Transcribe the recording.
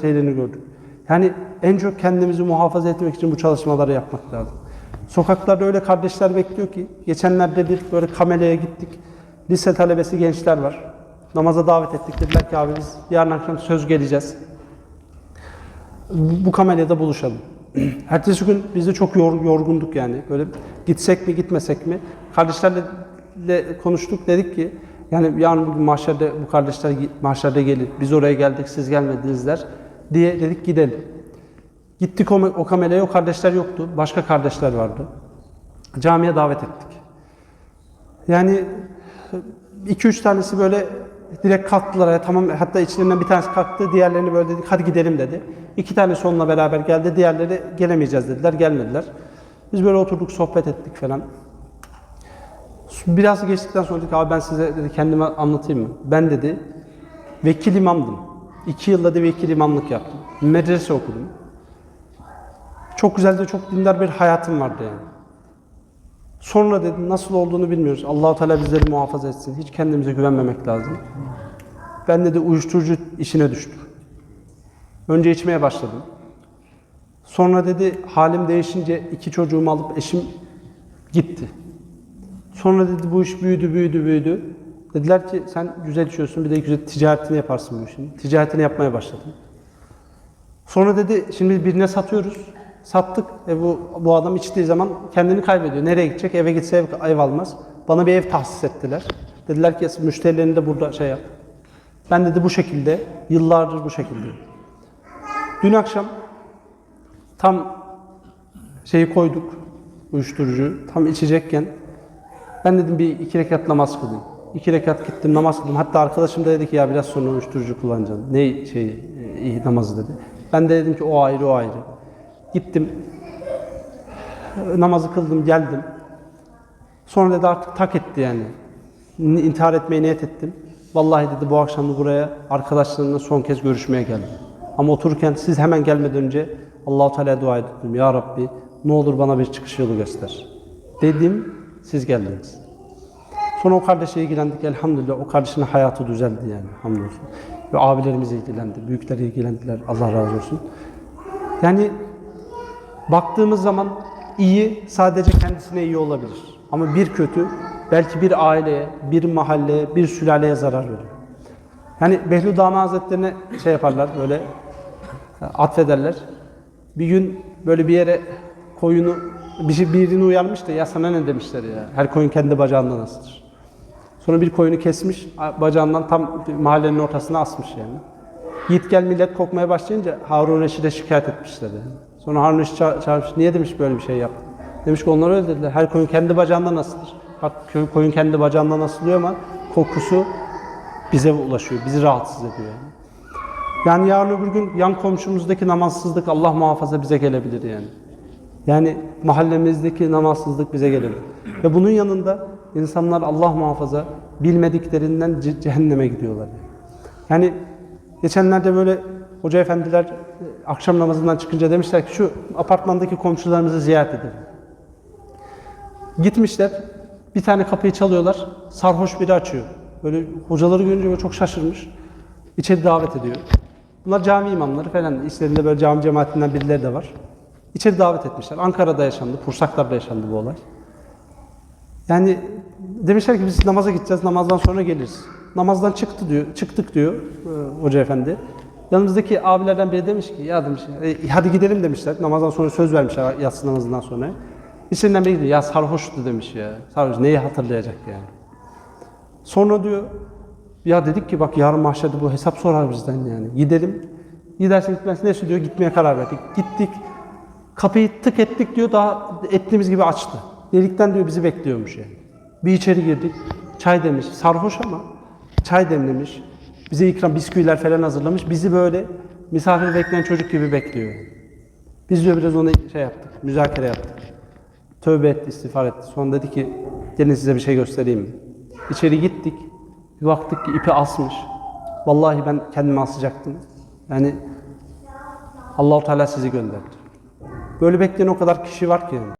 şeylerini gördük. Yani en çok kendimizi muhafaza etmek için bu çalışmaları yapmak lazım. Sokaklarda öyle kardeşler bekliyor ki, geçenlerde bir böyle kameleye gittik. Lise talebesi gençler var. Namaza davet ettik. Dediler ki abi biz yarın akşam söz geleceğiz. Bu, kamelyada buluşalım. Ertesi gün biz de çok yor- yorgunduk yani. Böyle gitsek mi gitmesek mi? Kardeşlerle le- konuştuk dedik ki yani yarın bugün mahşerde bu kardeşler mahşerde gelir. Biz oraya geldik siz gelmedinizler diye dedik gidelim. Gittik o, o kameleye o kardeşler yoktu. Başka kardeşler vardı. Camiye davet ettik. Yani 2-3 tanesi böyle direkt kalktılar. Ya, tamam hatta içlerinden bir tanesi kalktı. Diğerlerini böyle dedik hadi gidelim dedi. İki tanesi onunla beraber geldi. Diğerleri gelemeyeceğiz dediler. Gelmediler. Biz böyle oturduk sohbet ettik falan. Biraz geçtikten sonra dedik abi ben size dedi, kendimi anlatayım mı? Ben dedi vekil imamdım. İki yılda da vekil imamlık yaptım. Medrese okudum. Çok güzel de çok dindar bir hayatım vardı yani. Sonra dedim nasıl olduğunu bilmiyoruz. Allahu Teala bizleri muhafaza etsin. Hiç kendimize güvenmemek lazım. Ben dedi uyuşturucu işine düştüm. Önce içmeye başladım. Sonra dedi halim değişince iki çocuğumu alıp eşim gitti. Sonra dedi bu iş büyüdü, büyüdü, büyüdü. Dediler ki sen güzel içiyorsun bir de güzel ticaretini yaparsın bu işin. Ticaretini yapmaya başladım. Sonra dedi şimdi birine satıyoruz. Sattık. E bu, bu adam içtiği zaman kendini kaybediyor. Nereye gidecek? Eve gitse ev, ev almaz. Bana bir ev tahsis ettiler. Dediler ki müşterilerini de burada şey yap. Ben dedi bu şekilde, yıllardır bu şekilde. Dün akşam tam şeyi koyduk, uyuşturucu, tam içecekken ben dedim bir iki rekat namaz kılayım. İki rekat gittim namaz kıldım. Hatta arkadaşım da dedi ki ya biraz sonra uyuşturucu kullanacağım. Ne şey e, namazı dedi. Ben de dedim ki o ayrı o ayrı. Gittim. Namazı kıldım geldim. Sonra dedi artık tak etti yani. Ni- İntihar etmeye niyet ettim. Vallahi dedi bu akşam buraya arkadaşlarımla son kez görüşmeye geldim. Ama otururken siz hemen gelmeden önce Allahu Teala'ya dua ettim. Ya Rabbi ne olur bana bir çıkış yolu göster. Dedim siz geldiniz. Sonra o kardeşle ilgilendik. Elhamdülillah o kardeşin hayatı düzeldi yani. Hamdolsun. Ve abilerimiz ilgilendi. Büyükler ilgilendiler. Allah razı olsun. Yani baktığımız zaman iyi sadece kendisine iyi olabilir. Ama bir kötü belki bir aileye, bir mahalleye, bir sülaleye zarar veriyor. Yani Behlül Dana Hazretlerine şey yaparlar böyle atfederler. Bir gün böyle bir yere koyunu bir şey birini uyarmış da ya sana ne demişler ya. Her koyun kendi bacağından asılır. Sonra bir koyunu kesmiş, bacağından tam mahallenin ortasına asmış yani. Git gel millet kokmaya başlayınca Harun Reşid'e şikayet etmişler yani. Sonra Harun Reşid ça- çağırmış, niye demiş böyle bir şey yaptın? Demiş ki onlar öyle dediler, her koyun kendi bacağından asılır. Bak koyun kendi bacağından asılıyor ama kokusu bize ulaşıyor, bizi rahatsız ediyor yani. Yani yarın öbür gün yan komşumuzdaki namazsızlık Allah muhafaza bize gelebilir yani. Yani mahallemizdeki namazsızlık bize gelebilir. Ve bunun yanında insanlar Allah muhafaza bilmediklerinden ce- cehenneme gidiyorlar. Yani geçenlerde böyle hoca efendiler e, akşam namazından çıkınca demişler ki şu apartmandaki komşularımızı ziyaret edelim. Gitmişler. Bir tane kapıyı çalıyorlar. Sarhoş biri açıyor. Böyle hocaları görünce böyle çok şaşırmış. İçeri davet ediyor. Bunlar cami imamları falan. İçlerinde böyle cami cemaatinden birileri de var. İçeri davet etmişler. Ankara'da yaşandı. Pursaklar'da yaşandı bu olay. Yani demişler ki biz namaza gideceğiz. Namazdan sonra geliriz. Namazdan çıktı diyor. Çıktık diyor e, hoca efendi. Yanımızdaki abilerden biri demiş ki ya demiş "e, hadi gidelim demişler. Namazdan sonra söz vermişler yatsı namazından sonra. İçlerinden biri diyor ya sarhoştu demiş ya. Sarhoş neyi hatırlayacak yani. Sonra diyor ya dedik ki bak yarın mahşerde bu hesap sorar bizden yani. Gidelim. Gidersin gitmez neyse diyor gitmeye karar verdik. Gittik. Kapıyı tık ettik diyor daha ettiğimiz gibi açtı. Delikten diyor bizi bekliyormuş yani. Bir içeri girdik. Çay demiş. Sarhoş ama çay demlemiş. Bize ikram bisküviler falan hazırlamış. Bizi böyle misafir bekleyen çocuk gibi bekliyor. Biz diyor biraz ona şey yaptık. Müzakere yaptık. Tövbe etti, istiğfar etti. Sonra dedi ki gelin size bir şey göstereyim? İçeri gittik. Bir baktık ki ipi asmış. Vallahi ben kendimi asacaktım. Yani Allahu Teala sizi gönderdi. Böyle bekleyen o kadar kişi var ki.